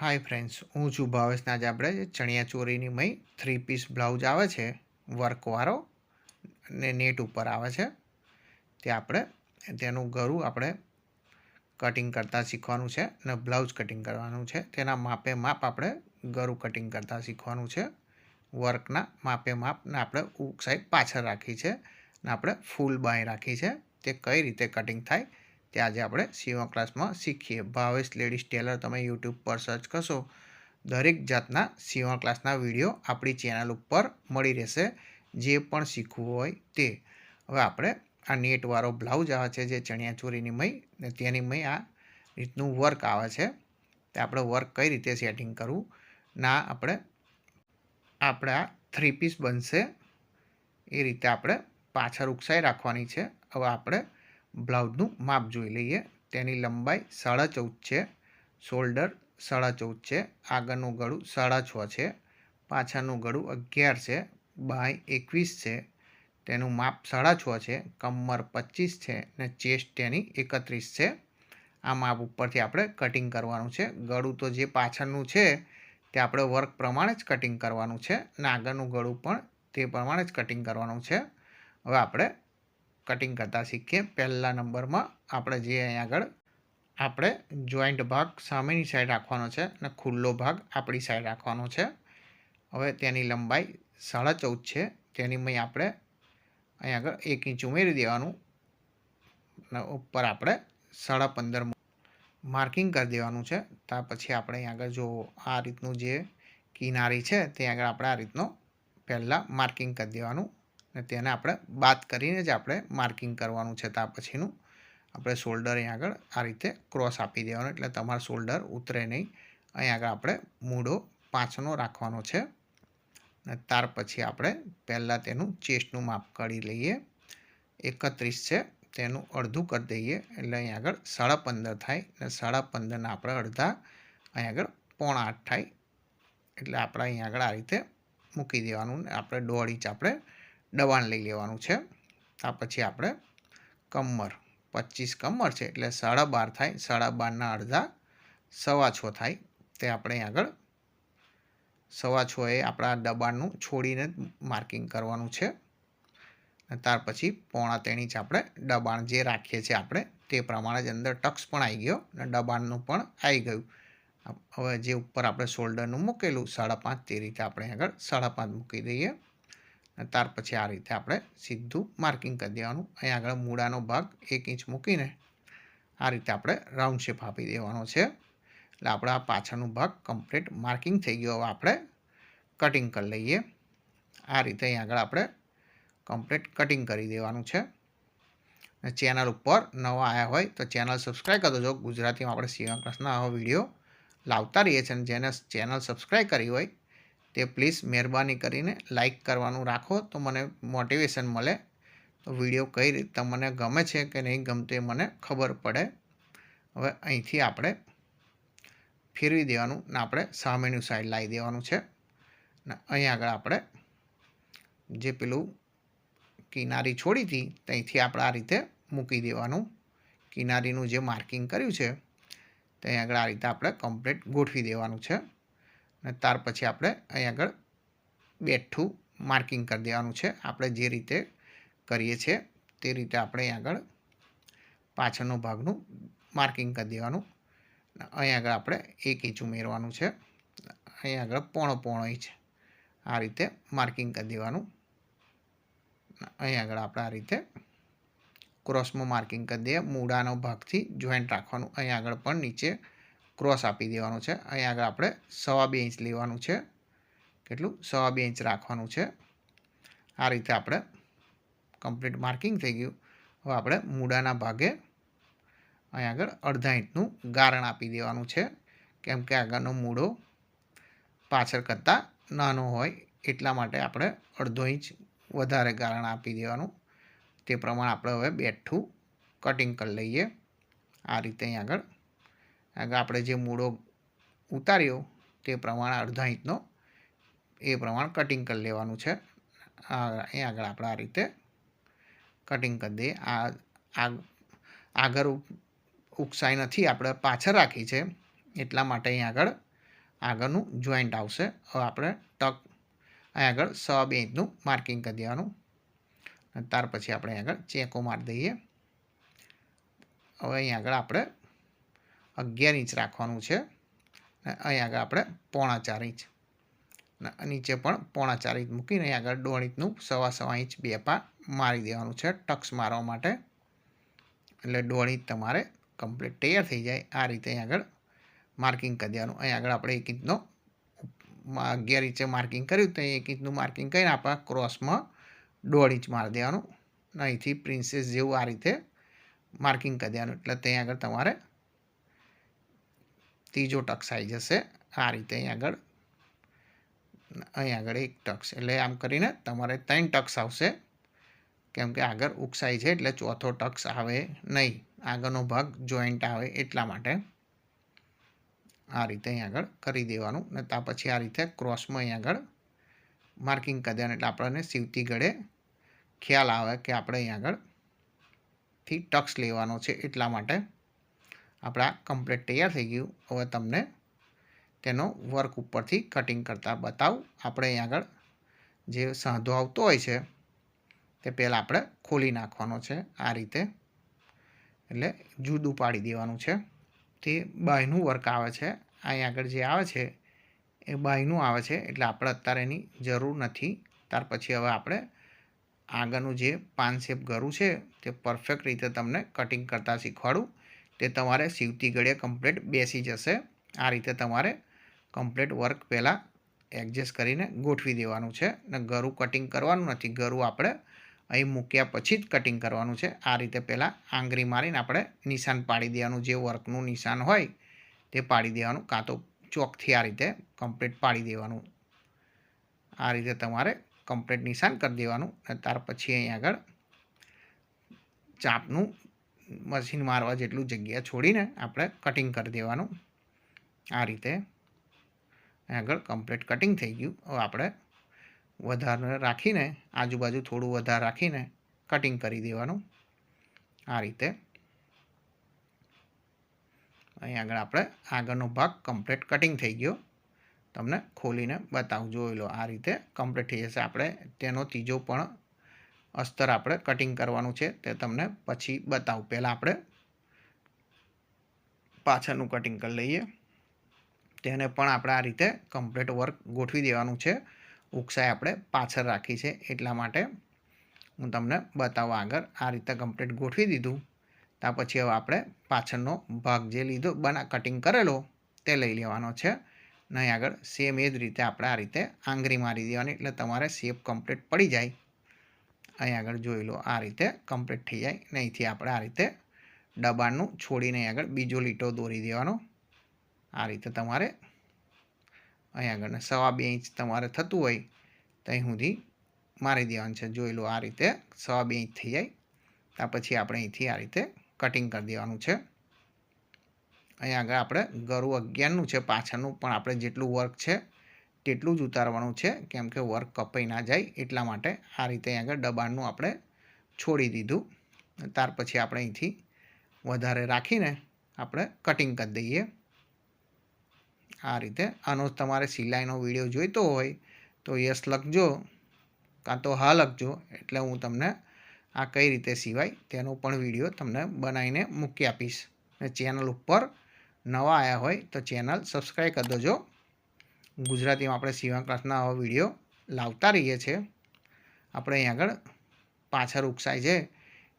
Hi friends હું છું ભાવેશને આજે આપણે ચણિયા ચોરીની મય થ્રી પીસ બ્લાઉઝ આવે છે, વર્કવાળો ને નેટ ઉપર આવે છે. તે આપણે તેનું ગરું આપણે કટિંગ કરતાં શીખવાનું છે ને બ્લાઉઝ કટિંગ કરવાનું છે. તેના માપે માપ આપણે ગરું કટિંગ કરતાં શીખવાનું છે. વર્કના માપે માપ ને આપણે ઉક સાઈડ પાછળ રાખી છે ને આપણે ફૂલ બાય રાખી છે. તે કઈ રીતે કટિંગ થાય તે આજે આપણે સીવણ ક્લાસમાં શીખીએ. ભાવેશ લેડીઝ ટેલર, તમે યુટ્યુબ પર સર્ચ કરશો, દરેક જાતના સીવણ ક્લાસના વીડિયો આપણી ચેનલ ઉપર મળી રહેશે. જે પણ શીખવું હોય તે. હવે આપણે આ નેટવાળો બ્લાઉઝ આવે છે જે ચણિયાચોરીની મય ને તેની મય આ રીતનું વર્ક આવે છે. તે આપણે વર્ક કઈ રીતે સેટિંગ કરવું? ના, આપણે આપણે આ થ્રી પીસ બનશે. એ રીતે આપણે પાછળ ઉકસાઈ રાખવાની છે. હવે આપણે બ્લાઉઝનું માપ જોઈ લઈએ. તેની લંબાઈ સાડા ચૌદ છે. શોલ્ડર સાડા ચૌદ છે. આગળનું ગળું સાડા છ છે. પાછળનું ગળું અગિયાર છે. બાય એકવીસ છે. તેનું માપ સાડા છ છે. કમર પચીસ છે ને ચેસ્ટ તેની એકત્રીસ છે. આ માપ ઉપરથી આપણે કટિંગ કરવાનું છે. ગળું તો જે પાછળનું છે તે આપણે વર્ક પ્રમાણે જ કટિંગ કરવાનું છે ને આગળનું ગળું પણ તે પ્રમાણે જ કટિંગ કરવાનું છે. હવે આપણે કટિંગ કરતાં શીખીએ. પહેલા નંબરમાં આપણે જે અહીં આગળ. આપણે જોઈન્ટ ભાગ સામેની સાઈડ રાખવાનો છે અને ખુલ્લો ભાગ આપણી સાઈડ રાખવાનો છે. હવે તેની લંબાઈ સાડા ચૌદ છે. તેની મય આપણે અહીં આગળ એક ઇંચ ઉમેરી દેવાનું. ઉપર આપણે સાડા પંદર માર્કિંગ કરી દેવાનું છે. ત્યાર પછી આપણે અહીં આગળ જો આ રીતનું જે કિનારી છે તે આગળ આપણે આ રીતનો પહેલાં માર્કિંગ કરી દેવાનું. ને તેને આપણે બાદ કરીને જ આપણે માર્કિંગ કરવાનું છે ત્યાં પછીનું આપણે શોલ્ડર અહીં આગળ આ રીતે ક્રોસ આપી દેવાનું, એટલે તમારું શોલ્ડર ઉતરે નહીં. અહીં આગળ આપણે મૂડો પાંચનો રાખવાનો છે. અને ત્યાર પછી આપણે પહેલાં તેનું ચેસ્ટનું માપ કરી લઈએ. એકત્રીસ છે, તેનું અડધું કરી દઈએ, એટલે અહીં આગળ સાડા પંદર થાય અને સાડા પંદરના આપણે અડધા, અહીં આગળ પોણા આઠ થાય. એટલે આપણે અહીં આગળ આ રીતે મૂકી દેવાનું આપણે દોઢ ઇંચ આપણે દબાણ લઈ લેવાનું છે. આ પછી આપણે કમર પચીસ કમર છે એટલે સાડા બાર થાય, સાડા બારના અડધા સવા છ થાય. તે આપણે આગળ સવા છ એ આપણા દબાણનું છોડીને માર્કિંગ કરવાનું છે. ત્યાર પછી પોણા તેણી જ આપણે દબાણ જે રાખીએ છીએ આપણે તે પ્રમાણે જ અંદર ટક્સ પણ આવી ગયો અને દબાણનું પણ આવી ગયું. હવે જે ઉપર આપણે શોલ્ડરનું મૂકેલું, સાડા પાંચ તે રીતે આપણે આગળ સાડા પાંચ મૂકી દઈએ. અને ત્યાર પછી આ રીતે આપણે સીધું માર્કિંગ કરી દેવાનું. અહીં આગળ મૂળાનો ભાગ એક ઇંચ મૂકીને આ રીતે આપણે રાઉન્ડ શેપ આપી દેવાનો છે. એટલે આપણે આ પાછળનો ભાગ કમ્પ્લીટ માર્કિંગ થઈ ગયો. હવે આપણે કટિંગ કરી લઈએ. આ રીતે અહીં આગળ આપણે કમ્પ્લીટ કટિંગ કરી દેવાનું છે. ચેનલ ઉપર નવા આવ્યા હોય તો ચેનલ સબસ્ક્રાઈબ કરી દેજો. ગુજરાતીમાં આપણે ક્લાસના આવા વીડિયો લાવતા રહીએ છીએ અને જેને ચેનલ સબસ્ક્રાઈબ કરી હોય તે પ્લીઝ મહેરબાની કરીને લાઈક કરવાનું રાખો. તો મને મોટિવેશન મળે. તો વીડિયો કઈ રીતે તમને ગમે છે કે નહીં ગમતું મને ખબર પડે. હવે અહીંથી આપણે ફેરવી દેવાનું ને આપણે સામેનું સાઈડ લાવી દેવાનું છે. ને અહીં આગળ આપણે જે પેલું કિનારી છોડી હતી ત્યાંથી આપણે આ રીતે મૂકી દેવાનું. કિનારીનું જે માર્કિંગ કર્યું છે ત્યાં આગળ આ રીતે આપણે કમ્પ્લીટ ગોઠવી દેવાનું છે. અને ત્યાર પછી આપણે અહીં આગળ બેઠું માર્કિંગ કરી દેવાનું છે. આપણે જે રીતે કરીએ છીએ તે રીતે આપણે અહીં આગળ પાછળનો ભાગનું માર્કિંગ કરી દેવાનું. અહીં આગળ આપણે એક ઇંચ ઉમેરવાનું છે. અહીં આગળ પોણો પોણો ઇંચ આ રીતે માર્કિંગ કરી દેવાનું. અહીં આગળ આપણે આ રીતે ક્રોસમાં માર્કિંગ કરી દઈએ. મૂળાનો ભાગથી જોઈન્ટ રાખવાનું. અહીં આગળ પણ નીચે ક્રોસ આપી દેવાનું છે. અહીં આગળ આપણે સવા બે ઇંચ લેવાનું છે. કેટલું? સવા બે ઇંચ રાખવાનું છે. આ રીતે આપણે કમ્પ્લીટ માર્કિંગ થઈ ગયું. હવે આપણે મૂળાના ભાગે અહીં આગળ અડધા ઇંચનું ગારણ આપી દેવાનું છે. કેમ કે આગળનો મૂળો પાછળ કરતાં નાનો હોય, એટલા માટે આપણે અડધો ઇંચ વધારે ગારણ આપી દેવાનું. તે પ્રમાણે આપણે હવે બેઠું કટિંગ કરી લઈએ. આ રીતે અહીં આગળ આગળ આપણે જે મૂળો ઉતાર્યો તે પ્રમાણે અડધા ઇંચનો એ પ્રમાણે કટિંગ કરી લેવાનું છે. અહીં આગળ આપણે આ રીતે કટિંગ કરી દઈએ. આ આગળ ઉકસાઈ નથી, આપણે પાછળ રાખી છે. એટલા માટે અહીં આગળ, આગળનું જોઈન્ટ આવશે. હવે આપણે ટક અહીં આગળ સવા બે ઇંચનું માર્કિંગ કરી દેવાનું. ત્યાર પછી આપણે આગળ ચેકો મારી દઈએ. હવે અહીં આગળ આપણે અગિયાર ઇંચ રાખવાનું છે. અને અહીં આગળ આપણે પોણા ચાર ઇંચ. નીચે પણ પોણા ચાર ઇંચ મૂકીને અહીં આગળ દોઢ ઇંચનું સવા સવા ઇંચ બે પા મારી દેવાનું છે ટક્સ મારવા માટે. એટલે દોઢ ઇંચ તમારે કમ્પ્લીટ તૈયાર થઈ જાય. આ રીતે અહીં આગળ માર્કિંગ કરી દેવાનું. અહીં આગળ આપણે એક ઇંચનો અગિયાર ઇંચે માર્કિંગ કર્યું તો એક ઇંચનું માર્કિંગ કરીને આપણે ક્રોસમાં દોઢ ઇંચ મારી દેવાનું. અહીંથી પ્રિન્સેસ જેવું આ રીતે માર્કિંગ કરી દેવાનું. એટલે ત્યાં આગળ તમારે ત્રીજો ટક્સ આવી જશે આ રીતે અહીં આગળ અહીં આગળ એક ટક્સ એટલે આમ કરીને તમારે ત્રણ ટક્સ આવશે. કેમ કે આગળ ઉકસાઈ છે એટલે ચોથો ટક્સ આવે નહીં. આગળનો ભાગ જોઈન્ટ આવે એટલા માટે. આ રીતે અહીં આગળ કરી દેવાનું. ને ત્યાં પછી આ રીતે ક્રોસમાં અહીં આગળ માર્કિંગ કરી દેવાનું. એટલે આપણને સીવતી ગળે ખ્યાલ આવે કે આપણે અહીં આગળથી ટક્સ લેવાનો છે એટલા માટે. આપણા કમ્પ્લીટ તૈયાર થઈ ગયું. હવે તમને તેનો વર્ક ઉપરથી કટિંગ કરતાં બતાવું. આપણે અહીં આગળ જે સાંધો આવતો હોય છે, તે પહેલાં આપણે ખોલી નાખવાનો છે. આ રીતે એટલે જુદું પાડી દેવાનું છે. તે બાયનું વર્ક આવે છે. અહીં આગળ જે આવે છે, એ બાયનું આવે છે. એટલે આપણે અત્યારે એની જરૂર નથી. ત્યાર પછી હવે આપણે આગળનું જે પાન શેપ ગરું છે, તે પરફેક્ટ રીતે તમને કટિંગ કરતાં શીખવાડું. તે તમારે સીવતી ઘડીએ કમ્પ્લીટ બેસી જશે. આ રીતે તમારે કમ્પ્લીટ વર્ક પહેલાં એડજસ્ટ કરીને ગોઠવી દેવાનું છે. ને ગરું કટિંગ કરવાનું નથી. ગરું આપણે અહીં મૂક્યા પછી જ કટિંગ કરવાનું છે. આ રીતે પહેલાં આંગળી મારીને આપણે નિશાન પાડી દેવાનું. જે વર્કનું નિશાન હોય તે પાડી દેવાનું. કાં તો ચોકથી આ રીતે કમ્પ્લીટ પાડી દેવાનું. આ રીતે તમારે કમ્પ્લીટ નિશાન કરી દેવાનું. અને ત્યાર પછી અહીં આગળ ચાપનું મશીન મારવા જેટલું જગ્યા છોડીને આપણે કટિંગ કરી દેવાનું. આ રીતે આગળ કમ્પ્લીટ કટિંગ થઈ ગયું. હવે આપણે વધારે રાખીને, આજુબાજુ થોડું વધારે રાખીને કટિંગ કરી દેવાનું. આ રીતે અહીં આગળ આપણે આગળનો ભાગ કમ્પ્લીટ કટિંગ થઈ ગયો. તમને ખોલીને બતાવું જોઈ લો આ રીતે કમ્પ્લીટ થઈ જશે. આપણે તેનો ત્રીજો પણ અસ્તર આપણે કટિંગ કરવાનું છે તે તમને પછી બતાવું. પહેલાં આપણે પાછળનું કટિંગ કરી લઈએ. તેને પણ આપણે આ રીતે કમ્પ્લીટ વર્ક ગોઠવી દેવાનું છે. ઉકસાઈ આપણે પાછળ રાખી છે. એટલા માટે હું તમને બતાવવા આગળ આ રીતે કમ્પ્લીટ ગોઠવી દીધું. ત્યાં પછી હવે આપણે પાછળનો ભાગ જે લીધો, બના કટિંગ કરેલો, તે લઈ લેવાનો છે. નહીં આગળ સેમ એ જ રીતે આપણે આ રીતે આંગળી મારી દેવાની, એટલે તમારે શેપ કમ્પ્લીટ પડી જાય. અહીં આગળ જોઈ લો, આ રીતે કમ્પ્લીટ થઈ જાય ને અહીંથી આપણે આ રીતે દબાણનું છોડીને આગળ બીજો લીટો દોરી દેવાનો. આ રીતે તમારે અહીં આગળ સવા બે ઇંચ તમારે થતું હોય તો અહીં સુધી મારી દેવાનું છે. જોઈ લો આ રીતે સવા બે ઇંચ થઈ જાય. ત્યાર પછી આપણે અહીંથી આ રીતે કટિંગ કરી દેવાનું છે. અહીં આગળ આપણે ગરું અગિયારનું છે, પાછળનું પણ આપણે જેટલું વર્ક છે તેટલું જ ઉતારવાનું છે, કેમ કે વર્ક કપાઈ ના જાય, એટલા માટે આ રીતે અહીં આગળ દબાણનું આપણે છોડી દીધું. ત્યાર પછી આપણે અહીંથી વધારે રાખીને આપણે કટિંગ કરી દઈએ. આ રીતે આનો તમારે સિલાઈનો વીડિયો જોઈતો હોય તો યસ લખજો, કાં તો હા લખજો, એટલે હું તમને આ કઈ રીતે સિવાય તેનો પણ વીડિયો તમને બનાવીને મૂકી આપીશ. ને ચેનલ ઉપર નવા આવ્યા હોય તો ચેનલ સબસ્ક્રાઈબ કરી દેજો. ગુજરાતીમાં આપણે સીવા ક્લાસના આવા વીડિયો લાવતા રહીએ છીએ. આપણે અહીં આગળ પાછળ ઉકસાય છે.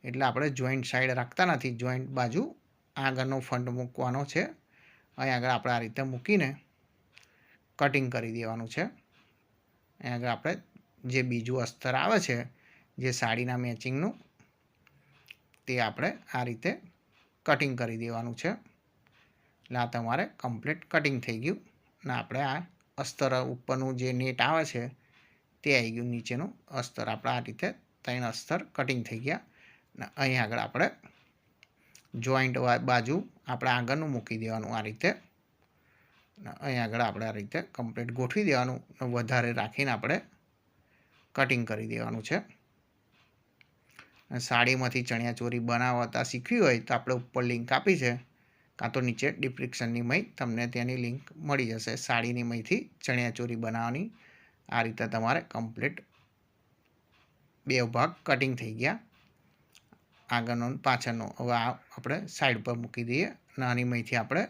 એટલે આપણે જોઈન્ટ સાઈડ રાખતા નથી. જોઈન્ટ બાજુ આગળનો ફંડ મૂકવાનો છે. અહીં આગળ આપણે આ રીતે મૂકીને કટિંગ કરી દેવાનું છે. અહીં આગળ આપણે જે બીજું અસ્તર આવે છે, જે સાડીના મેચિંગનું, તે આપણે આ રીતે કટિંગ કરી દેવાનું છે. એટલે આ તમારે કમ્પ્લીટ કટિંગ થઈ ગયું. ને આપણે આ અસ્તર ઉપરનું જે નેટ આવે છે, તે આવી ગયું નીચેનું અસ્તર. આપણે આ રીતે ત્રણ અસ્તર કટિંગ થઈ ગયા. ને અહીં આગળ આપણે જોઈન્ટ બાજુ આપણે આગળનું મૂકી દેવાનું આ રીતે. અહીં આગળ આપણે આ રીતે કમ્પ્લીટ ગોઠવી દેવાનું વધારે રાખીને આપણે કટિંગ કરી દેવાનું છે. સાડીમાંથી ચણિયાચોરી બનાવતા શીખવી હોય તો આપણે ઉપર લિંક આપી છે. કાં તો નીચે ડિસ્ક્રિપ્શનની મય તમને તેની લિંક મળી જશે. સાડીની મયથી ચણિયાચોરી બનાવવાની. આ રીતે તમારે કમ્પ્લીટ બે ભાગ કટિંગ થઈ ગયા. આગળનો પાછળનો. હવે આ આપણે સાઈડ પર મૂકી દઈએ નાની મયથી આપણે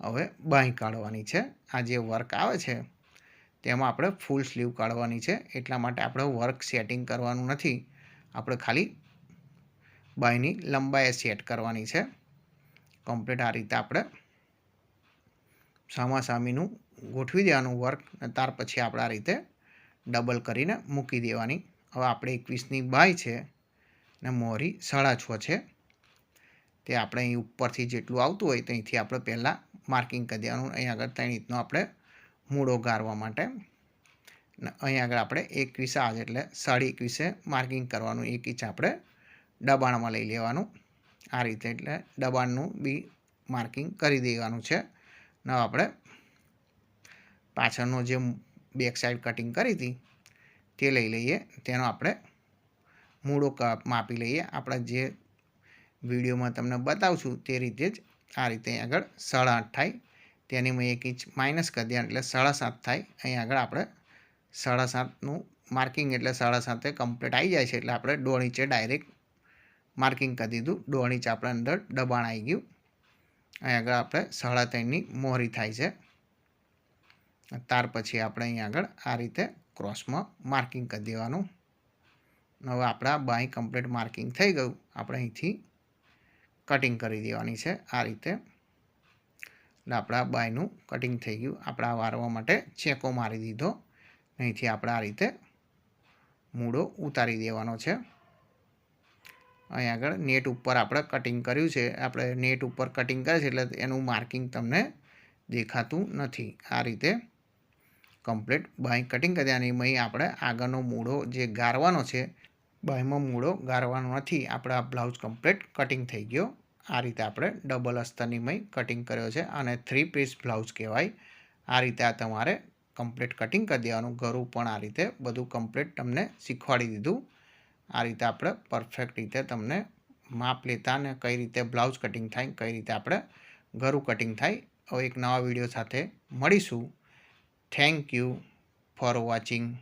હવે બાંય કાઢવાની છે. આ જે વર્ક આવે છે, તેમાં આપણે ફૂલ સ્લીવ કાઢવાની છે. એટલા માટે આપણે વર્ક સેટિંગ કરવાનું નથી. આપણે ખાલી બાયની લંબાઈ સેટ કરવાની છે. કમ્પ્લીટ આ રીતે આપણે સામાસામીનું ગોઠવી દેવાનું વર્ક અને ત્યાર પછી આપણે આ રીતે ડબલ કરીને મૂકી દેવાની. હવે આપણે એકવીસની બાય છે ને મોરી સાડા છ છે. તે આપણે અહીં ઉપરથી જેટલું આવતું હોય ત્યાંથી આપણે પહેલાં માર્કિંગ કરી દેવાનું. અહીં આગળ ત્રણ રીતનો આપણે મૂળો ગાળવા માટે અહીં આગળ આપણે એકવીસ આવે એટલે સાડી એકવીસે માર્કિંગ કરવાનું. એક ઇંચ આપણે દબાણમાં લઈ લેવાનું. આ રીતે એટલે દબાણનું બી માર્કિંગ કરી દેવાનું છે. ન આપણે પાછળનો જે બેક સાઈડ કટિંગ કરી હતી તે લઈ લઈએ. તેનો આપણે મૂળો માપી લઈએ. આપણે જે વિડીયોમાં તમને બતાવશું તે રીતે જ આ રીતે આગળ સાડા આઠ થાય. તેની મેં એક ઇંચ માઇનસ કરી દે એટલે સાડા સાત થાય. અહીં આગળ આપણે સાડા સાતનું માર્કિંગ એટલે સાડા સાતે કમ્પ્લીટ આવી જાય છે. એટલે આપણે દોઢ ઇંચે ડાયરેક્ટ માર્કિંગ કરી દીધું. દોઢ ઇંચ અંદર દબાણ આવી ગયું. અહીં આગળ આપણે સાડા ત્રણની મોહરી થાય છે. ત્યાર પછી આપણે અહીં આગળ આ રીતે ક્રોસમાં માર્કિંગ કરી દેવાનું. હવે આપણા બાય કમ્પ્લીટ માર્કિંગ થઈ ગયું. આપણે અહીંથી કટિંગ કરી દેવાની છે આ રીતે. એટલે આપણા બાયનું કટિંગ થઈ ગયું. આપણા વારવા માટે ચેકો મારી દીધો. અહીંથી આપણે આ રીતે મૂળો ઉતારી દેવાનો છે. અહીં આગળ નેટ ઉપર આપણે કટિંગ કર્યું છે. આપણે નેટ ઉપર કટિંગ કરે છે એટલે એનું માર્કિંગ તમને દેખાતું નથી. આ રીતે કમ્પ્લીટ બાય કટિંગ કરી અને એમાં આપણે આગળનો મૂળો જે ગારવાનો છે, બાયમાં મૂળો ગારવાનો નથી. આપણે આ બ્લાઉઝ કમ્પ્લીટ કટિંગ થઈ ગયો. આ રીતે આપણે ડબલ અસ્તરની મય કટિંગ કર્યો છે અને થ્રી પીસ બ્લાઉઝ કહેવાય. આ રીતે આ તમારે કમ્પ્લીટ કટિંગ કરી દેવાનું. ઘરું પણ આ રીતે બધું કમ્પ્લીટ તમને શીખવાડી દીધું. આ રીતે આપણે પરફેક્ટ રીતે તમને માપ લેતા અને કઈ રીતે બ્લાઉઝ કટિંગ થાય કઈ રીતે આપણે ગરું કટિંગ થાય, હવે એક નવા વીડિયો સાથે મળીશું. Thank you for watching